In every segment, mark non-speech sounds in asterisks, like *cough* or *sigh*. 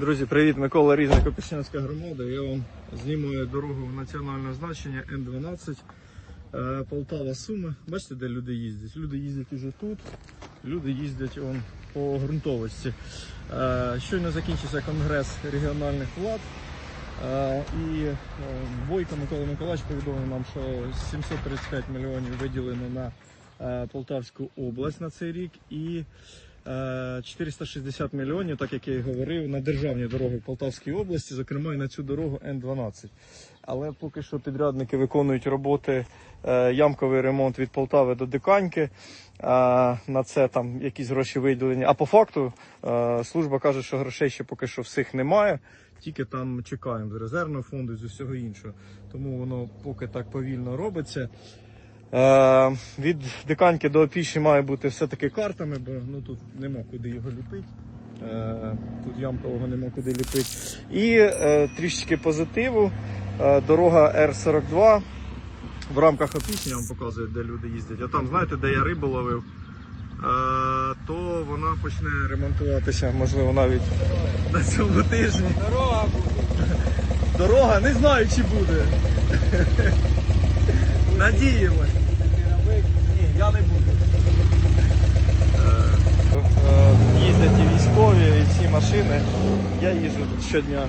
Друзі, привіт! Микола Різник, Опішнянська громада. Я вам знімаю дорогу національного значення Н12 е, Полтава Суми. Бачите, де люди їздять? Люди їздять уже тут, люди їздять он, по ґрунтовості. Е, Щойно закінчився конгрес регіональних влад. Е, І Бойко Микола Миколаївич повідомив нам, що 735 мільйонів виділено на Полтавську область на цей рік і 460 мільйонів, так як я і говорив, на державні дороги в Полтавській області, зокрема і на цю дорогу Н12. Але поки що підрядники виконують роботи е, ямковий ремонт від Полтави до Диканьки. Е, На це там якісь гроші виділені. А по факту е, служба каже, що грошей ще поки що всіх немає. Тільки там чекаємо з резервного фонду з усього іншого. Тому воно поки так повільно робиться. Е, від диканьки до опіші має бути все-таки картами, бо ну, тут нема куди його ліпити. Е, тут ямкового нема куди ліпити. І е, трішечки позитиву. Е, дорога Р-42 в рамках опішні я вам показую, де люди їздять. А там, знаєте, де я рибу ловив, е, то вона почне ремонтуватися, можливо, навіть на цьому тижні. Дорога буде. Дорога, не знаю, чи буде. *laughs* Надіємось. Не буду. Е, е, Їздять і військові, і всі машини. Я їжджу щодня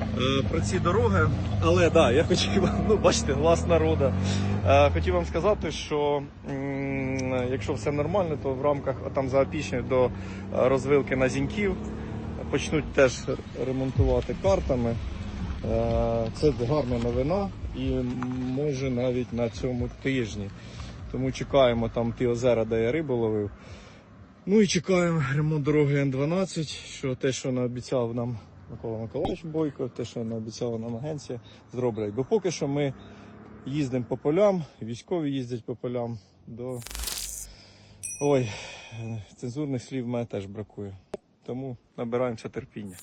е, про ці дороги. Але да, я хотів, ну бачите, глас народу. Е, Хотів вам сказати, що якщо все нормально, то в рамках там за до е, розвилки на Зіньків почнуть теж ремонтувати картами. Це гарна новина і може навіть на цьому тижні. Тому чекаємо там ті озера, де я рибу ловив. Ну і чекаємо ремонт дороги Н12, що те, що наобіцяв нам Микола Миколаївич Бойко, те, що наобіцяла нам агенція, зроблять. Бо поки що ми їздимо по полям, військові їздять по полям. До... Ой, цензурних слів мене теж бракує. Тому набираємося терпіння.